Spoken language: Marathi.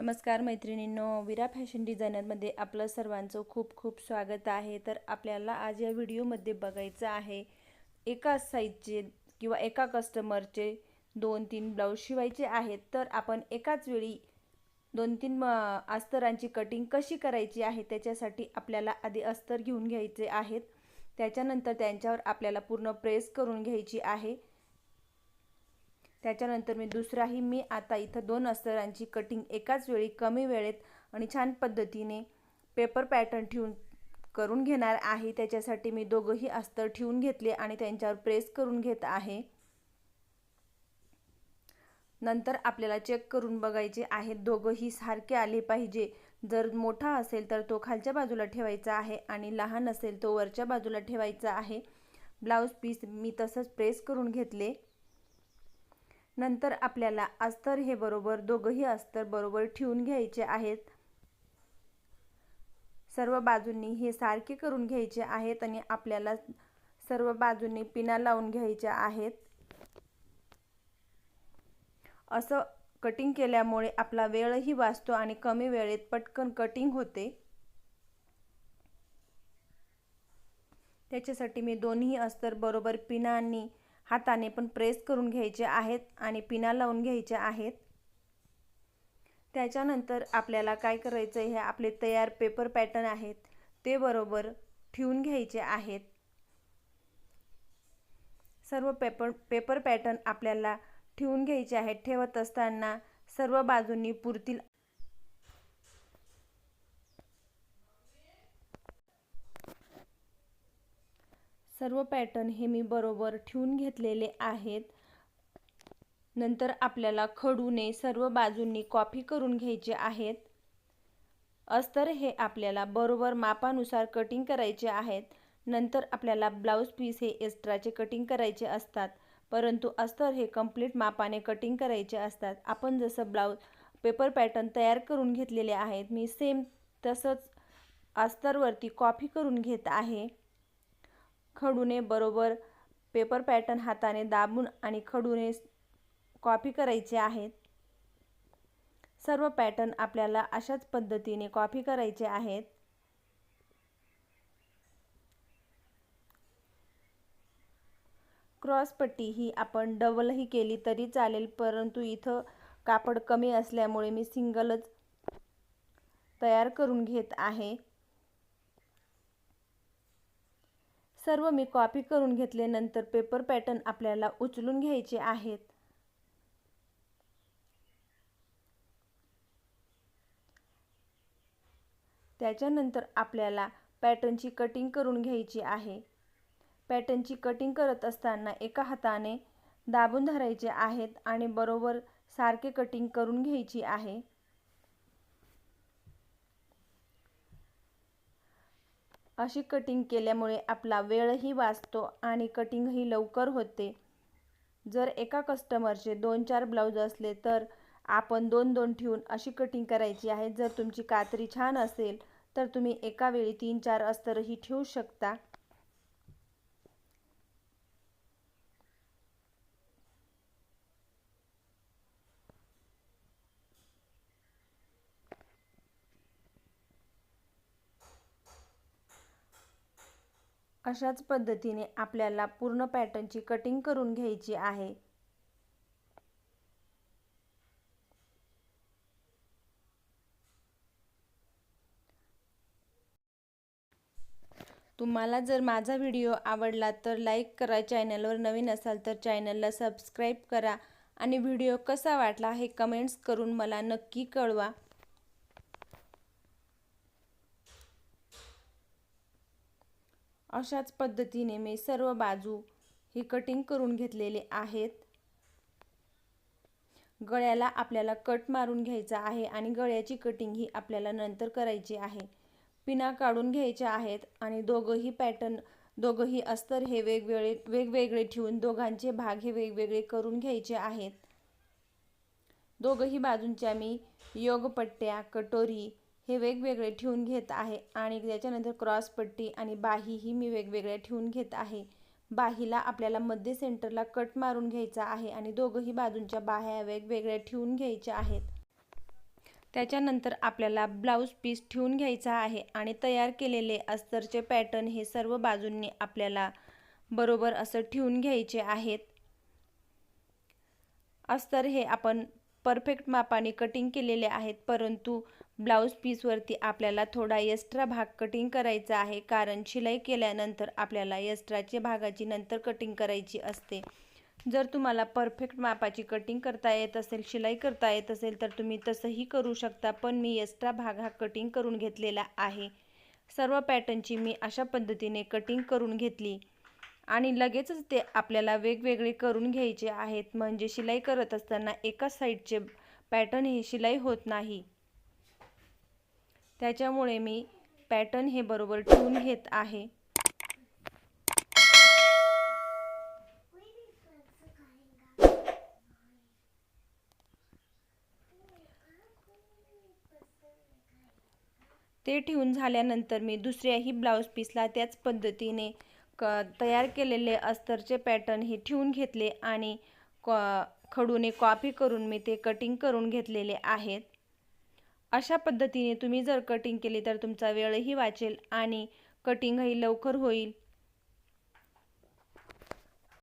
नमस्कार मैत्रिणींनो विरा फॅशन डिझायनरमध्ये आपलं सर्वांचं खूप खूप स्वागत आहे. तर आपल्याला आज या व्हिडिओमध्ये बघायचं आहे एका साईजचे किंवा एका कस्टमरचे दोन तीन ब्लाऊज शिवायचे आहेत. तर आपण एकाच वेळी दोन तीन म- अस्तरांची कटिंग कशी करायची आहे त्याच्यासाठी आपल्याला आधी अस्तर घेऊन घ्यायचे आहेत. त्याच्यानंतर त्यांच्यावर आपल्याला पूर्ण प्रेस करून घ्यायची आहे. त्याच्यानंतर मी दुसराही मी आता इथं दोन अस्तरांची कटिंग एकाच वेळी कमी वेळेत आणि छान पद्धतीने पेपर पॅटर्न ठेवून करून घेणार आहे. त्याच्यासाठी मी दोघंही अस्तर ठेवून घेतले आणि त्यांच्यावर प्रेस करून घेत आहे. नंतर आपल्याला चेक करून बघायचे आहेत दोघंही सारखे आले पाहिजे. जर मोठा असेल तर तो खालच्या बाजूला ठेवायचा आहे आणि लहान असेल तो वरच्या बाजूला ठेवायचा आहे. ब्लाऊज पीस मी तसंच प्रेस करून घेतले. नंतर आपल्याला अस्तर हे बरोबर दोघंही अस्तर बरोबर ठेवून घ्यायचे आहेत. सर्व बाजूंनी हे सारखे करून घ्यायचे आहेत आणि आपल्याला सर्व बाजूंनी पिना लावून घ्यायच्या आहेत. असं कटिंग केल्यामुळे आपला वेळही वाचतो आणि कमी वेळेत पटकन कटिंग होते. त्याच्यासाठी मी दोन्ही अस्तर बरोबर पिनांनी हाताने पण प्रेस करून घ्यायचे आहेत आणि पिना लावून घ्यायचे आहेत. त्याच्यानंतर आपल्याला काय करायचं हे आपले तयार पेपर पॅटर्न आहेत ते बरोबर ठेवून घ्यायचे आहेत. सर्व पेपर पेपर पॅटर्न आपल्याला ठेवून घ्यायचे आहेत. ठेवत असताना सर्व बाजूंनी पुरतील सर्व पॅटर्न हे मी बरोबर ठेवून घेतलेले आहेत. नंतर आपल्याला खडूने सर्व बाजूंनी कॉपी करून घ्यायचे आहेत. अस्तर हे आपल्याला बरोबर मापानुसार कटिंग करायचे आहेत. नंतर आपल्याला ब्लाऊज पीस हे एक्स्ट्राचे कटिंग करायचे असतात. परंतु अस्तर हे कंप्लीट मापाने कटिंग करायचे असतात. आपण जसं ब्लाऊज पेपर पॅटर्न तयार करून घेतलेले आहेत मी सेम तसंच अस्तरवरती कॉपी करून घेत आहे. खडूने बरोबर पेपर पॅटर्न हाताने दाबून आणि खडूने कॉपी करायचे आहेत. सर्व पॅटर्न आपल्याला अशाच पद्धतीने कॉपी करायचे आहेत. क्रॉसपट्टी ही आपण डबलही केली तरी चालेल परंतु इथं कापड कमी असल्यामुळे मी सिंगलच तयार करून घेत आहे. सर्व मी कॉपी करून घेतले नंतर पेपर पॅटर्न आपल्याला उचलून घ्यायचे आहेत. त्याच्यानंतर आपल्याला पॅटर्नची कटिंग करून घ्यायची आहे. पॅटर्नची कटिंग करत असताना एका हाताने दाबून धरायचे आहेत आणि बरोबर सारखे कटिंग करून घ्यायची आहे. अशी कटिंग केल्यामुळे आपला वेळही वाचतो आणि कटिंगही लवकर होते. जर एका कस्टमरचे दोन चार ब्लाऊज असले तर आपण दोन दोन ठेवून अशी कटिंग करायची आहे. जर तुमची कात्री छान असेल तर तुम्ही एका वेळी तीन चार अस्तरही ठेवू शकता. अशाच पद्धतीने आपल्याला पूर्ण पॅटर्नची कटिंग करून घ्यायची आहे. तुम्हाला जर माझा व्हिडिओ आवडला तर लाईक करा चॅनलवर नवीन असाल तर चॅनलला सबस्क्राईब करा आणि व्हिडिओ कसा वाटला हे कमेंट्स करून मला नक्की कळवा. अशाच पद्धतीने मी सर्व बाजू ही कटिंग करून घेतलेले आहेत. गळ्याला आपल्याला कट मारून घ्यायचा आहे आणि गळ्याची कटिंग ही आपल्याला नंतर करायची आहे. पिना काढून घ्यायच्या आहेत आणि दोघंही पॅटर्न दोघंही अस्तर हे वेगवेगळे वेगवेगळे ठेवून दोघांचे भाग हे वेगवेगळे करून घ्यायचे आहेत. दोघंही बाजूंच्या मी योगपट्ट्या कटोरी हे वेगवेगळे ठेवून घेत आहे आणि त्याच्यानंतर क्रॉसपट्टी आणि आणि बाहीही मी वेगवेगळ्या ठेवून घेत आहे. बाहीला आपल्याला मध्य सेंटरला कट मारून घ्यायचा आहे आणि दोघंही बाजूंच्या बाह्या वेगवेगळ्या ठेवून घ्यायच्या आहेत. त्याच्यानंतर आपल्याला ब्लाऊज पीस ठेवून घ्यायचा आहे आणि तयार केलेले अस्तरचे पॅटर्न हे सर्व बाजूंनी आपल्याला बरोबर असं ठेवून घ्यायचे आहेत. अस्तर हे आपण परफेक्ट मापाने कटिंग केलेले आहेत. परंतु ब्लाऊज पीसवरती आपल्याला थोडा एक्स्ट्रा भाग कटिंग करायचा आहे. कारण शिलाई केल्यानंतर आपल्याला एक्स्ट्राच्या भागाची नंतर कटिंग करायची असते. जर तुम्हाला परफेक्ट मापाची कटिंग करता येत असेल शिलाई करता येत असेल तर तुम्ही तसंही करू शकता. पण मी एक्स्ट्रा भाग हा कटिंग करून घेतलेला आहे. सर्व पॅटर्नची मी अशा पद्धतीने कटिंग करून घेतली. आणि लगेचच ते आपल्याला वेगवेगळे करून घ्यायचे आहेत. म्हणजे शिलाई करत असताना एका साईडचे पॅटर्न हे शिलाई होत नाही. त्याच्यामुळे मी पॅटर्न हे बरोबर ठेवून घेत आहे. ते ठेवून झाल्यानंतर मी दुसऱ्याही ब्लाऊज पीसला त्याच पद्धतीने क तयार केलेले अस्तरचे पॅटर्न हे ठेवून घेतले आणि कॉ खडूने कॉपी करून मी ते कटिंग करून घेतलेले आहेत. अशा पद्धतीने तुम्ही जर कटिंग केली तर तुमचा वेळही वाचेल आणि कटिंगही लवकर होईल.